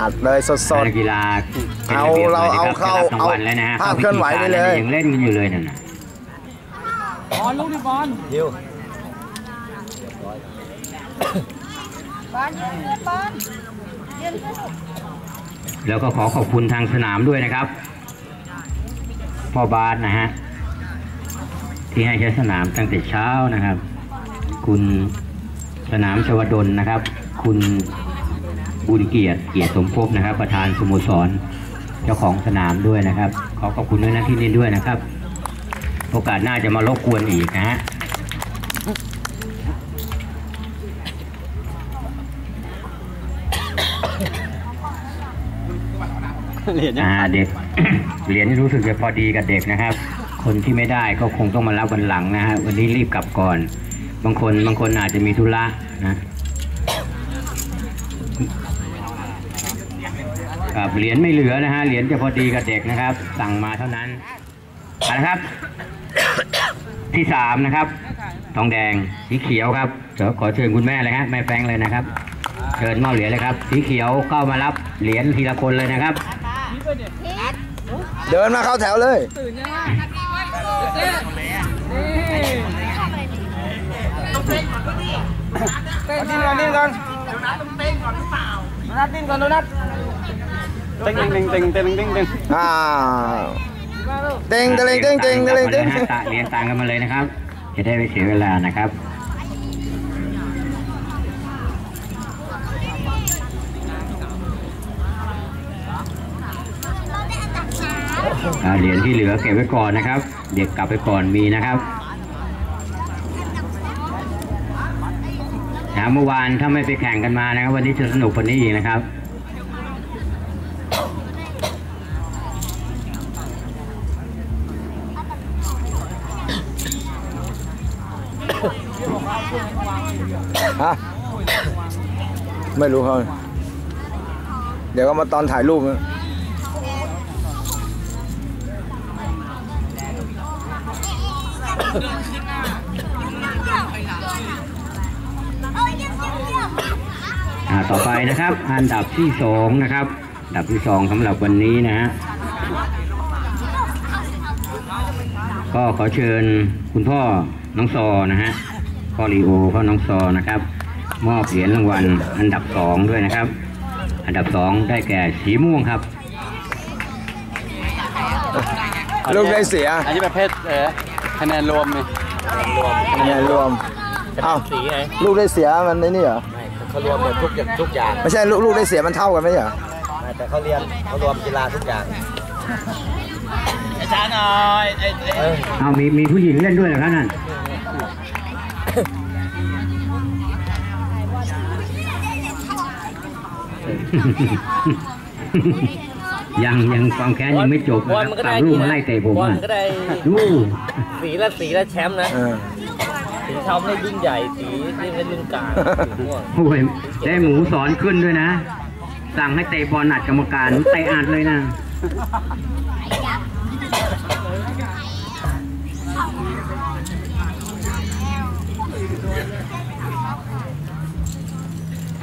อัดเลยสดนักกีฬาเอาป็นะบียบเราเอาลยนะครับเข้าได้รับรางวัลแล้วนะฮะเอาภาพเคลื่อนไหวไปเลยยังเล่นกันอยู่เลยนั่นน่ะบอลลูกนี่บอลยิวบอลยืนขึ้นบอลยืนขึ้นแล้วก็ขอขอบคุณทางสนามด้วยนะครับพ่อบาสนะฮะที่ให้ใช้สนามตั้งแต่เช้านะครับ คุณสนามชวดลนะครับ คุณ บุญเกียรติเกียรติสมภพนะครับ ประธานสโมสรเจ้าของสนามด้วยนะครับ ขอขอบคุณด้วยนะที่นี่ด้วยนะครับ โอกาสหน้าจะมารบกวนอีกนะฮะเหรียญยังอ่าเด็กเหรียญนี่รู้สึกจะพอดีกับเด็กนะครับ คนที่ไม่ได้ก็คงต้องมารับวันหลังนะฮะวันนี้รีบกลับก่อน บางคนบางคนอาจจะมีธุระนะ ครับเหรียญไม่เหลือนะฮะเหรียญจะพอดีกับเด็กนะครับ สั่งมาเท่านั้นเอาละครับ ที่สามนะครับทองแดงสีเขียวครับเดี๋ยวขอเชิญคุณแม่เลยฮะแม่แฟงเลยนะครับ เชิญมอบเหรียญเลยครับ สีเขียวเข้ามารับเหรียญทีละคนเลยนะครับเดินมาเข้าแถวเลยตื่นยังไงเต้นนี่เต้นก่อนนี่ก่อนโดนัทดิ้นก่อนโดนัท เต้งเต้งเต้งเต้งเต้งเต้งเต้งอ่าเต็งเต็งเต็งเต็งเต็งเต็งเรียญตามกันตามกันมาเลยนะครับ จะได้ไม่เสียเวลานะครับเหรียญที่เหลือเก็บไว้ก่อนนะครับ เด็กกลับไปก่อนมีนะครับนะเมื่อวานถ้าไม่ไปแข่งกันมานะครับ วันนี้จะสนุกกว่านี้อีกนะครับ ฮะไม่รู้เขาเดี๋ยวก็มาตอนถ่ายรูปนะอ่าต่อไปนะครับ อันดับที่สองนะครับอันดับที่สองสำหรับวันนี้นะฮะก็ขอเชิญคุณพ่อน้องซอนะฮะ พ่อลีโอพ่อน้องซอนะครับ มอบเหรียญรางวัลอันดับสองด้วยนะครับ อันดับสองได้แก่สีม่วงครับลูกได้เสียอันนี้ประเภทเออคะแนนรวมไงคะแนนรวมเอ้าสีไงลูกได้เสียมันในนี่เหรอไม่เขารวมหมดทุกอย่างทุกอย่างไม่ใช่ลูกลูกได้เสียมันเท่ากันไหมเหรอไม่แต่เขาเรียนเขารวมกีฬาทุกอย่างอาจารย์หน่อยเออเอามีมีผู้หญิงเล่นด้วยเหรอครับนั่น ยังยังความแค้นยังไม่จบนะครับตามลูกมาไล่เตะผมบอลอะก็ได้ดูสีละสีละแชมป์นะเออสีเทาไม่รุ่นใหญ่สีนี่เป็นรุ่นกลางสีม่วงโอ้ยได้หมูสอนขึ้นด้วยนะ สั่งให้เตะบอลอัดกรรมการเตะอัดเลยนะ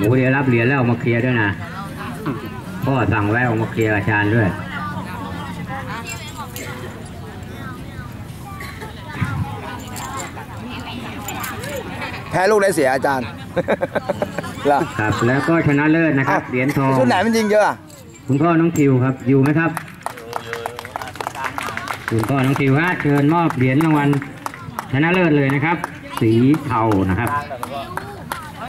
หมูเดียวรับเหรียญแล้วเอามาเคลียร์ด้วยนะพ่อสั่งไว้เอามาเคลียร์กับอาจารย์ด้วยแพ้ลูกได้เสียอาจารย์เหรอครับแล้วก็ชนะเลิศนะครับเหรียญทองชุดไหนมันยิงเยอะอะคุณพ่อน้องทิวครับอยู่ไหมครับคุณพ่อน้องทิวฮะเชิญมอบเหรียญรางวัลชนะเลิศเลยนะครับ สีเทานะครับอ่า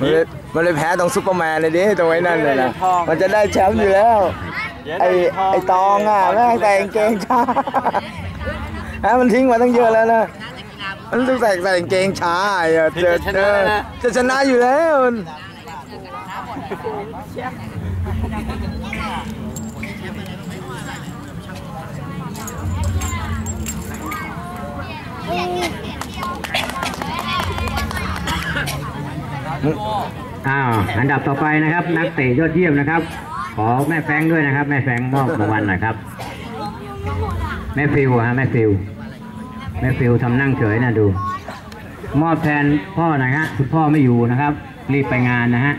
มันเลยมันเลยแพ้ตรงซุปเปอร์แมนเลยดิตรงไอ้นั่นเลยนะมันจะได้แชมป์อยู่แล้ว ไอ้ไอ้ตองอะแม่งแต่งเกงช้าฮะมันทิ้งมาตั้งเยอะแล้วนะมันต้องใส่ใส่กางเกงช้าไอ้อะเจอเจอจะชนะอยู่แล้วมัน อ้าวอันดับต่อไปนะครับ นักเตะยอดเยี่ยมนะครับ ขอแม่แฟงด้วยนะครับ แม่แฟงมอบรางวัลหน่อยครับ แม่ฟิวฮะแม่ฟิวแม่ฟิวทำนั่งเฉยนะดู มอบแทนพ่อนะฮะคุณพ่อไม่อยู่นะครับ รีบไปงานนะฮะ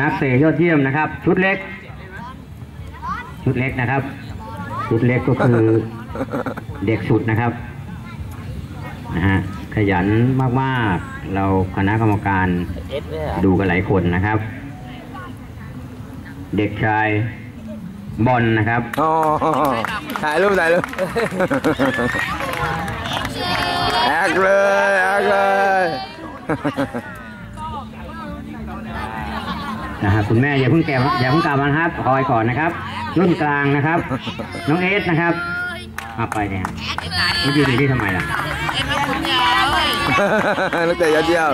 นักเตะยอดเยี่ยมนะครับ ชุดเล็ก ชุดเล็กนะครับ ชุดเล็กก็คือเด็กสุดนะครับนะฮะ ขยันมากๆ เราคณะกรรมการเอสเนี่ยดูกันหลายคนนะครับ เด็กชายบอลนะครับอ๋อถ่ายรูปถ่ายรูปแอคเลยแอคเลยนะฮะคุณแม่อย่าเพิ่งแกะอย่าเพิ่งกลับมานะครับคอยก่อนนะครับ รุ่นกลางนะครับ น้องเอสนะครับมาไปเนี่ยมายืนอยู่ที่ทำไมล่ะ นักเตะยอดเยี่ยม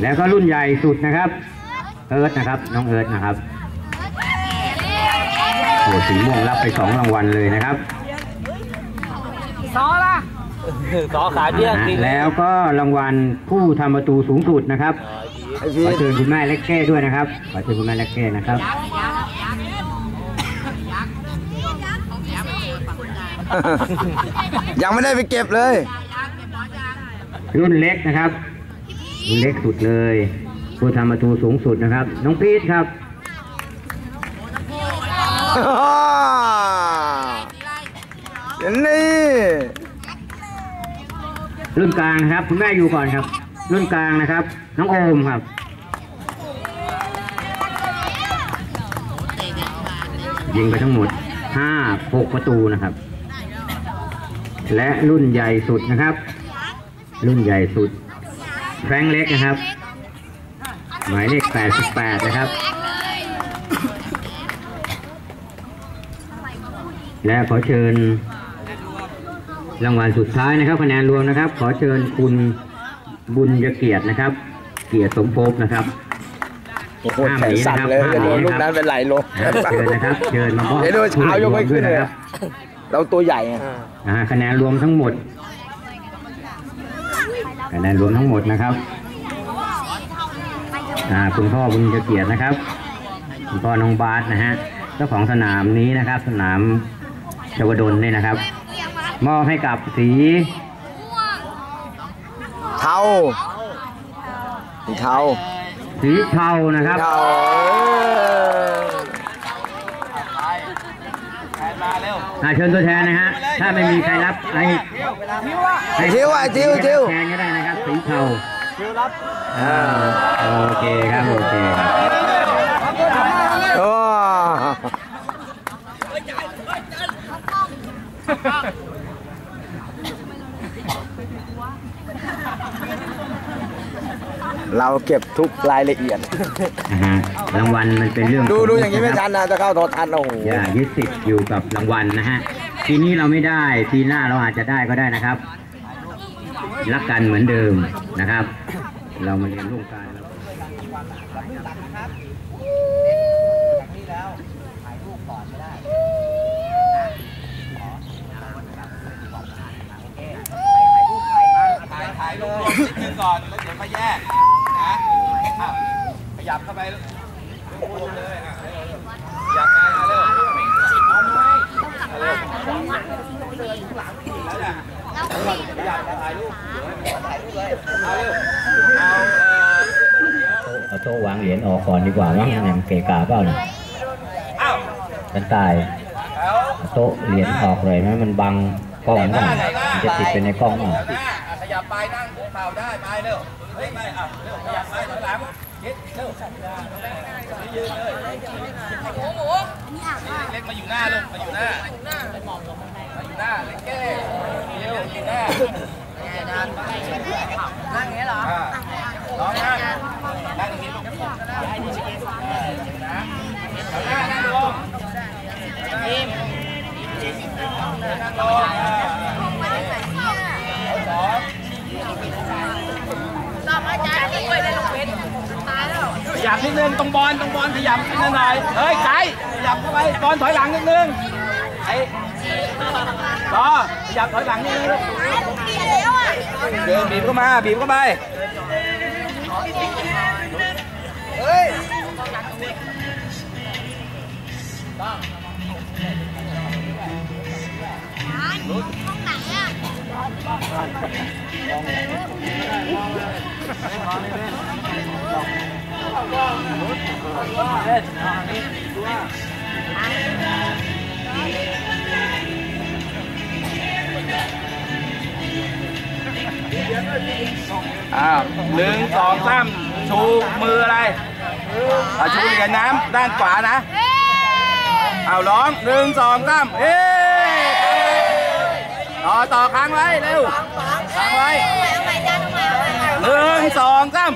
แล้วก็รุ่นใหญ่สุดนะครับ เอิร์ธนะครับ น้องเอิร์ธนะครับโอ้สีม่วงรับไปสองรางวัลเลยนะครับสอขาเบี้ยงนะจริงฮะแล้วก็รางวัลผู้ทำประตูสูงสุดนะครับไอพีขอเชิญคุณแม่เล็กแก้ด้วยนะครับขอเชิญคุณแม่เล็กแก้นะครับ ยังไม่ได้ไปเก็บเลย รุ่นเล็กนะครับรุ่นเล็กสุดเลยผู้ทำประตูสูงสุดนะครับ น้องพีทครับเห็นนี่รุ่นกลางนะครับคุณแม่อยู่ก่อนครับ รุ่นกลางนะครับ น้องโอมครับยิงไปทั้งหมดห้าหกประตูนะครับ และรุ่นใหญ่สุดนะครับ รุ่นใหญ่สุดแฟรงค์เล็กนะครับ หมายเลข 88 นะครับ และขอเชิญรางวัลสุดท้ายนะครับคะแนนรวมนะครับ ขอเชิญคุณบุญเกียรตินะครับ เกียรติสมภพนะครับโอ้โหแขนสั่นเลยจะโดนลูกนั้นเป็นไหลลงเชิญนะครับเชิญมามอบเดี๋ยวดูเช้ายกไม่ขึ้นเลยนะครับ เราตัวใหญ่ไงอ่าคะแนนรวมทั้งหมดคะแนนรวมทั้งหมดนะครับอ่าคุณพ่อบุญเกียรตินะครับ คุณพ่อน้องบาสนะฮะเจ้าของสนามนี้นะครับ สนามชวดลนี่นะครับ มอบให้กับสีเทาสีเทาสีเทานะครับ เทา อ่าเชิญตัวแทนนะฮะ ถ้าไม่มีใครรับให้ไอทิวไอทิวทิวแทนก็ได้นะครับสีเทาอ่าโอเคครับโอเคครับโอ้ เราเก็บทุกรายละเอียด นะฮะรางวัลมันเป็นเรื่องดูดูอย่างนี้ไม่ทันนะจะเข้าโทอทันโอ้โหอย่ายึดติดอยู่กับรางวัลนะฮะปีนี้เราไม่ได้ปีหน้าเราอาจจะได้ก็ได้นะครับ รักกันเหมือนเดิมนะครับ เรามาเรียนร่วมกันแล้วถ่ายรูปนิดนึง ก่อน แล้วเดี๋ยวมาแยกนะอ้าวขยับเข้าไปรวมเลยอะขยับไปเอาเร็วเอาไหมเอาเร็วแล้วเนี่ยขยับถ่ายรูปถ่ายรูปเลยเอาเร็วเอาเอ่อเอาโต๊ะวางเหรียญออกก่อนดีกว่ามั้งเนี่ยมันเกะกะเปล่าเนี่ยอ้าวกันตายแล้วเอาโต๊ะเหรียญออกเลยไหมมันบังกล้องบ้างมันจะติดไปในกล้องอะหน้าอะขยับ ไปนั่งเข่าได้ไปเร็วเฮ้ยไปอะเร็วขยับไปข้างหลังยิดเร็วยืนเลยเล็กมาอยู่หน้าลูกมาอยู่หน้ามาอยู่หน้าเล็กแก้เร็วอยู่หน้านั่งอย่างนี้เหรอน้องนั่งนั่งอย่างนี้ลูกนะเอาหน้านั่งลงนั่งลงอ่า สอง รอบอาจารย์ด้วยได้ลูกเพชร ยับนิดนึง ตรงบอลตรงบอลขยับนิดหน่อยเฮ้ยไกด์ขยับเข้าไปบอลถอยหลังนิดนึงไอ้ต่อขยับถอยหลังนิดนึงลูกเดินบีบเข้ามาบีบเข้าไปอ้าวหนึ่งสองสามชูมืออะไรเอาชูเหรียญน้ำด้านขวานะเอาร้องหนึ่งสองสามเฮ้ต่อต่อค้างไว้เร็วค้างไว้หนึ่งสองสาม